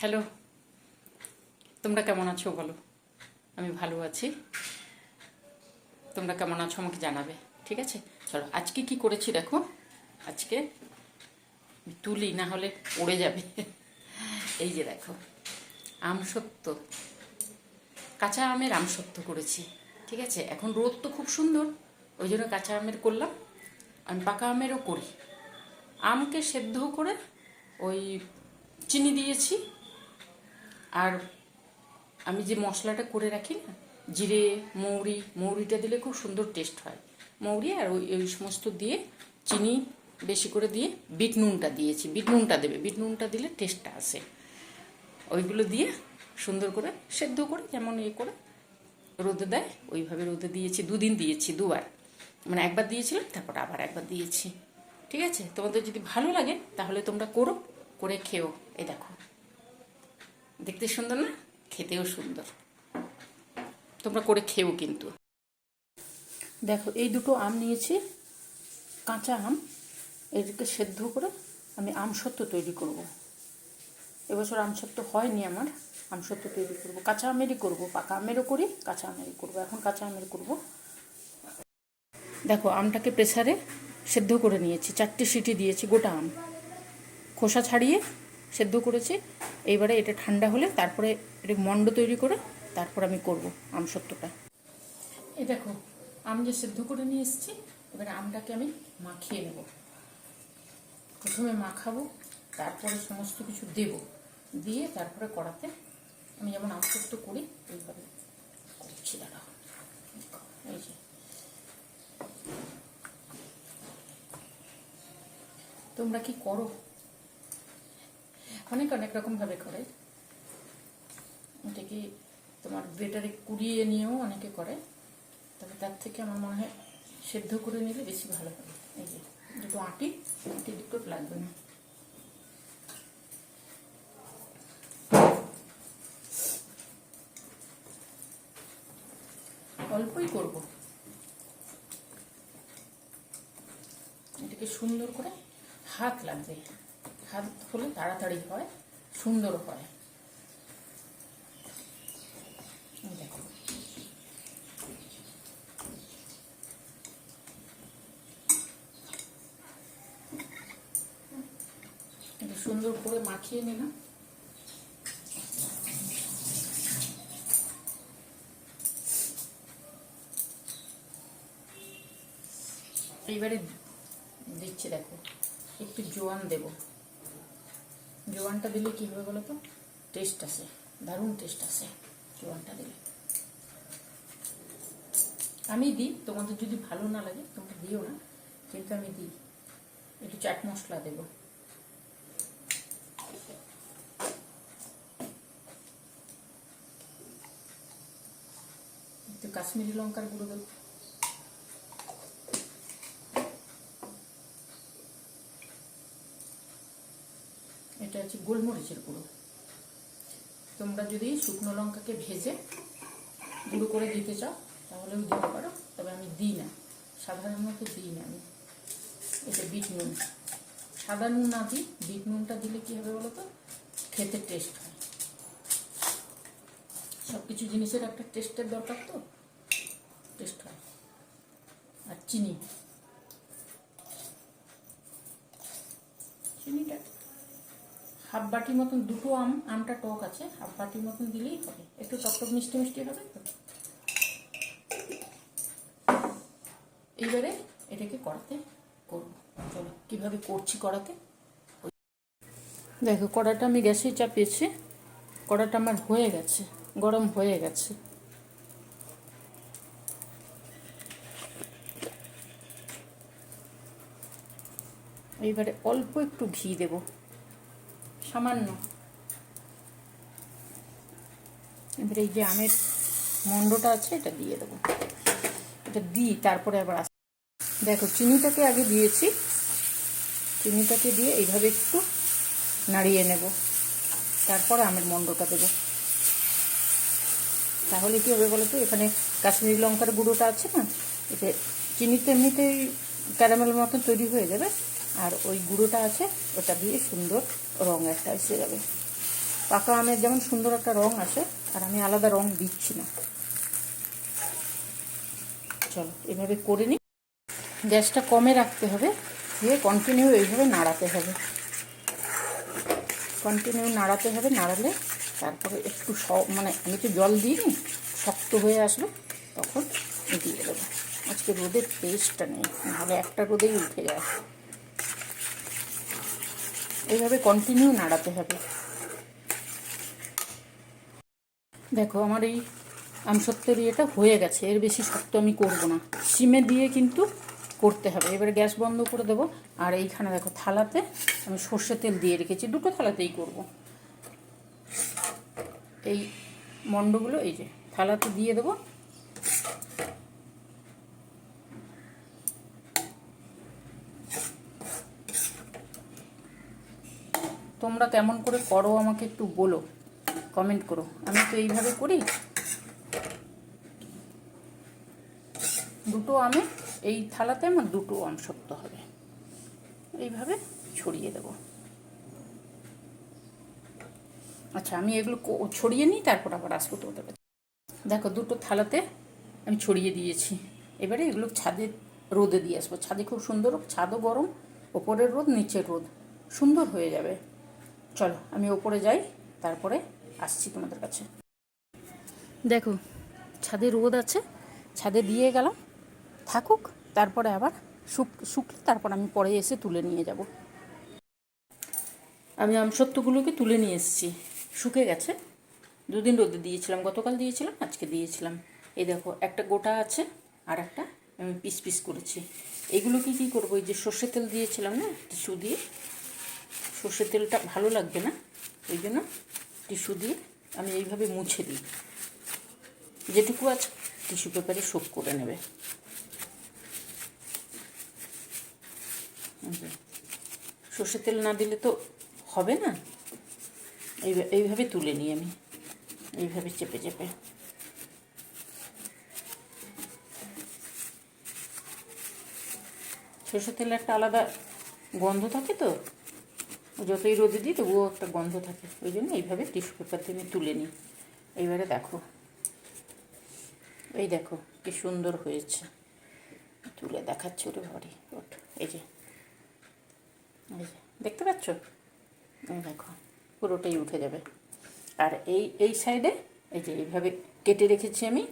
Hello তোমরা কেমন আছো বলো? আমি ভালো আছি। তোমরা কেমন আছো আমাকে জানাবে, ঠিক আছে? চলো, আজকে কি করেছি দেখো? আজকে তুলি, না হলে পড়ে যাবে। এই যে দেখো আমসত্ব কাঁচা আমের আমসত্ব করেছি, ঠিক আছে? এখন রোদ তো খুব সুন্দর, ওই জন্য কাঁচা আমের করলাম। আমি পাকা আমেরও করি। আমকে সেদ্ধ করে ওই চিনি দিয়েছি আর আমি যে মশলাটা করে রাখি না, জিরে, মৌরি, মৌরিটা দিলে খুব সুন্দর টেস্ট হয়। মৌরি আর ওই ওই সমস্ত দিয়ে চিনি বেশি করে দিয়ে বিট নুনটা দিয়েছি। বিট নুনটা দেবে, বিট নুনটা দিলে টেস্টটা আসে। ওইগুলো দিয়ে সুন্দর করে সেদ্ধ করে যেমন ইয়ে করে রোদে দেয়, ওইভাবে রোদে দিয়েছি, দুদিন দিয়েছি, দুবার। মানে একবার দিয়েছিলাম, তারপর আবার একবার দিয়েছি। ঠিক আছে? তোমাদের যদি ভালো লাগে তাহলে তোমরা করো, করে খেও। এই দেখো। দেখতে সুন্দর না? খেতেও সুন্দর। তোমরা করে খেও কিন্তু। দেখো, এই দুটো আম নিয়েছি। কাঁচা আম। এটাকে সেদ্ধ করে আমি আমসত্ব তৈরি করব। এবছর আমসত্ব হয়নি আমার। আমসত্ব তৈরি করব। কাঁচা আমেরই করব। পাকা আমেরও করি, কাঁচা আমেরই করব। এখন কাঁচা আমের করব। দেখো, আমটাকে প্রেসারে সেদ্ধ করে নিয়েছি। চারটে সিটি দিয়েছি, গোটা আম। খোসা ছাড়িয়ে সেদ্ধ করেছি। এইবারে এটা ঠান্ডা হলে তারপরে এটা মণ্ড তৈরি করে তারপর আমি করব আমসত্বটা এই দেখো, আম যে সেদ্ধ করে নিয়ে এসেছি, এবারে আমটাকে আমি মাখিয়ে নেব। প্রথমে মাখাবো, তারপরে সমস্ত কিছু দেব। দিয়ে তারপরে কড়াতে আমি যেমন আমসত্ব করি, এইভাবে করছি, দাঁড়াও। এই যে। তোমরা কি করো? অনেক অনেক রকমভাবে করে। এটাকে তোমার বেটারে কুড়িয়ে নিয়েও অনেকে করে। তবে তার থেকে আমার মনে হয় সেদ্ধ করে নিলে বেশি ভালো হবে। এই যে, দুটো আটি আটি দুটো লাগবে না। অল্পই করব। এটাকে সুন্দর করে হাত লাগবে। হাত হলে তাড়াতাড়ি হয়, সুন্দর হয়। সুন্দর করে মাখিয়ে নিলাম এইবারে দিচ্ছি, দেখো। একটু জোয়ান দেব। জোয়ানটা দিলে কী হবে বলো তো টেস্ট আসে দারুণ টেস্ট আসে জোয়ানটা দিলে। আমি দিই, তোমাদের যদি ভালো না লাগে, তোমরা দিও না, কিন্তু আমি দিই। একটু চাট মশলা দেব। একটু কাশ্মীরি লঙ্কার গুঁড়ো দেবো। এটা হচ্ছে গোলমরিচের গুঁড়ো। তোমরা যদি শুকনো লঙ্কাকে ভেজে গুঁড়ো করে দিতে চাও তাহলেও দিতে পারো। তবে আমি দিই না। সাধারণত দিই না আমি। এটা বিট নুন। সাদা নুন না দিই। বিট নুনটা দিলে কী হবে বলো তো খেতে টেস্ট হয়। সব কিছু জিনিসের একটা টেস্টের দরকার তো। টেস্ট হয়। আর চিনি। চিনিটা হাফ বাটি মতন দুটো আম, আমটা টক আছে, হাফ বাটির মতন দিলেই হবে। একটু টক টক মিষ্টি মিষ্টি হবে তো? এইবারে এটাকে কড়াতে করব। চলো, কীভাবে করছি কড়াতে? দেখো, কড়াটা আমি গ্যাসে চাপিয়েছি। কড়াটা আমার হয়ে গেছে, গরম হয়ে গেছে। এইবারে অল্প একটু ঘি দেব। সামান্য। এবারে এই যে আমের মন্ডটা আছে, এটা দিয়ে দেবো। এটা দিই, তারপরে আবার আস দেখো, চিনিটাকে আগে দিয়েছি। চিনিটাকে দিয়ে এইভাবে একটু নাড়িয়ে নেব। তারপরে আমের মন্ডটা দেবো। তাহলে কী হবে বলো তো এখানে কাশ্মীরি লঙ্কার গুঁড়োটা আছে না, এতে চিনিতে এমনিতেই ক্যারামেল মতন তৈরি হয়ে যাবে। আর ওই গুঁড়োটা আছে, ওটা দিয়ে সুন্দর রঙ একটা এসে যাবে। পাকা আমের যেমন সুন্দর একটা রং আসে, আর আমি আলাদা রং দিচ্ছি না। চলো, এভাবে করে নিই গ্যাসটা কমে রাখতে হবে, দিয়ে কন্টিনিউ এইভাবে নাড়াতে হবে। কন্টিনিউ নাড়াতে হবে, নাড়ালে তারপরে একটু মানে আমি তো জল দিইনি, শক্ত হয়ে আসবে তখন দিয়ে দেবো। আজকে রোদের টেস্টটা নেই, নাহলে একটা রোদেই উঠে যায়। এইভাবে কন্টিনিউ নাড়াতে হবে। দেখো, আমার এই আমসত্বের ইয়েটা হয়ে গেছে। এর বেশি শক্ত আমি করব না। সিমে দিয়ে কিন্তু করতে হবে। এবারে গ্যাস বন্ধ করে দেবো। আর এইখানে দেখো, থালাতে আমি সর্ষে তেল দিয়ে রেখেছি। দুটো থালাতেই করব। এই মণ্ডগুলো, এই যে, থালাতে দিয়ে দেবো। তোমরা কেমন করে করো আমাকে একটু বলো। কমেন্ট করো। আমি তো এইভাবে করি। দুটো আমে, এই থালাতে আমার দুটো আম হবে। এইভাবে ছড়িয়ে দেব। আচ্ছা আমি এগুলো ছড়িয়ে নিই, তারপর আবার আসব তোমাদের কাছে। দেখো, দুটো থালাতে আমি ছড়িয়ে দিয়েছি। এবারে এগুলো ছাদে, রোদে দিয়ে আসব। ছাদে খুব সুন্দর, ছাদও গরম, ওপরের রোদ, নিচের রোদ। সুন্দর হয়ে যাবে। চলো, আমি ওপরে যাই, তারপরে আসছি তোমাদের কাছে। দেখো, ছাদে রোদ আছে, ছাদে দিয়ে গেলাম, থাকুক, তারপরে আবার শুক শুকলে তারপর আমি পরে এসে তুলে নিয়ে যাব। আমি আমসত্ত্বগুলোকে তুলে নিয়ে এসেছি, শুকে গেছে। দুদিন রোদে দিয়েছিলাম, গতকাল দিয়েছিলাম, আজকে দিয়েছিলাম। এই দেখো, একটা গোটা আছে, আর একটা আমি পিস পিস করেছি। এগুলোকে কী করব, এই যে সর্ষে তেল দিয়েছিলাম না, টিস্যু দিয়ে সর্ষে তেলটা ভালো লাগবে না ওই জন্য টিস্যু দিয়ে আমি এইভাবে মুছে দিই। যেটুকু আছে টিস্যু পেপারে শোক করে নেবে। এই যে, সর্ষে তেল না দিলে তো হবে না? এইভা- এইভাবে তুলে নিই আমি এইভাবে চেপে চেপে। সর্ষে তেলে একটা আলাদা গন্ধ থাকে তো? যতই রোদে দিই তবুও একটা গন্ধ থাকে। ওই জন্য এইভাবে টিস্যু পেপার দিয়ে আমি তুলে নিই। এইবারে দেখো। এই দেখো কি সুন্দর হয়েছে। তুলে দেখাচ্ছি ওরে ঘরে ওঠ, এই যে। এই যে, দেখতে পাচ্ছ? এই দেখো, পুরোটাই উঠে যাবে। আর এই এই সাইডে, এই যে এইভাবে কেটে রেখেছি আমি।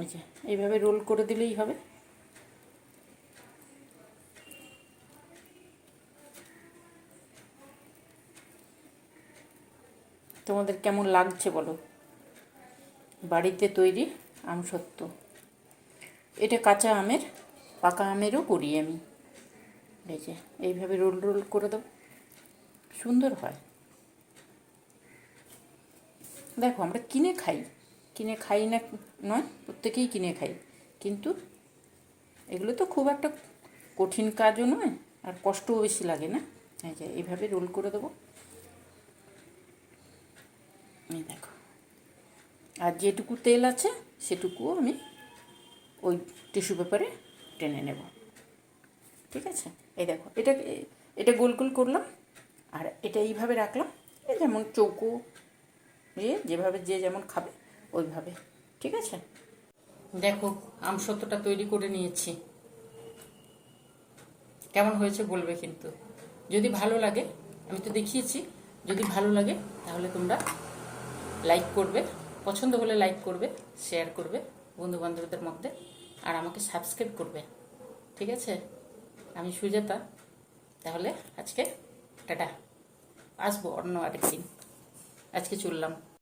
এই যে, এইভাবে রোল করে দিলেই হবে। তোমাদের কেমন লাগছে বলো? বাড়িতে তৈরি আমসত্ত্ব এটা কাঁচা আমের, পাকা আমেরও করি আমি। এই যে, এইভাবে রোল রোল করে দেবো সুন্দর হয়। দেখো, আমরা কিনে খাই। কিনে খাই না, নয়, প্রত্যেকেই কিনে খাই। কিন্তু এগুলো তো খুব একটা কঠিন কাজও নয়, আর কষ্টও বেশি লাগে না। এই যে, এইভাবে রোল করে দেবো। এই দেখো। আর যেটুকু তেল আছে, সেটুকুও আমি ওই টিস্যু পেপারে টেনে নেব। ঠিক আছে? এই দেখো, এটা এটা গোল গোল করলাম, আর এটা এইভাবে রাখলাম, এই যেমন চৌকো দিয়ে যেভাবে যে যেমন খাবে, ওইভাবে। ঠিক আছে? দেখো আমসত্ত্বটা তৈরি করে নিয়েছি। কেমন হয়েছে বলবে কিন্তু। যদি ভালো লাগে, আমি তো দেখিয়েছি, যদি ভালো লাগে, তাহলে তোমরা লাইক করবে, পছন্দ হলে লাইক করবে শেয়ার করবে বন্ধুবান্ধবদের মধ্যে, আর আমাকে সাবস্ক্রাইব করবে। ঠিক আছে? আমি সুজাতা, তাহলে আজকে টাটা। আসব অন্য আরেকদিন। আজকে চললাম।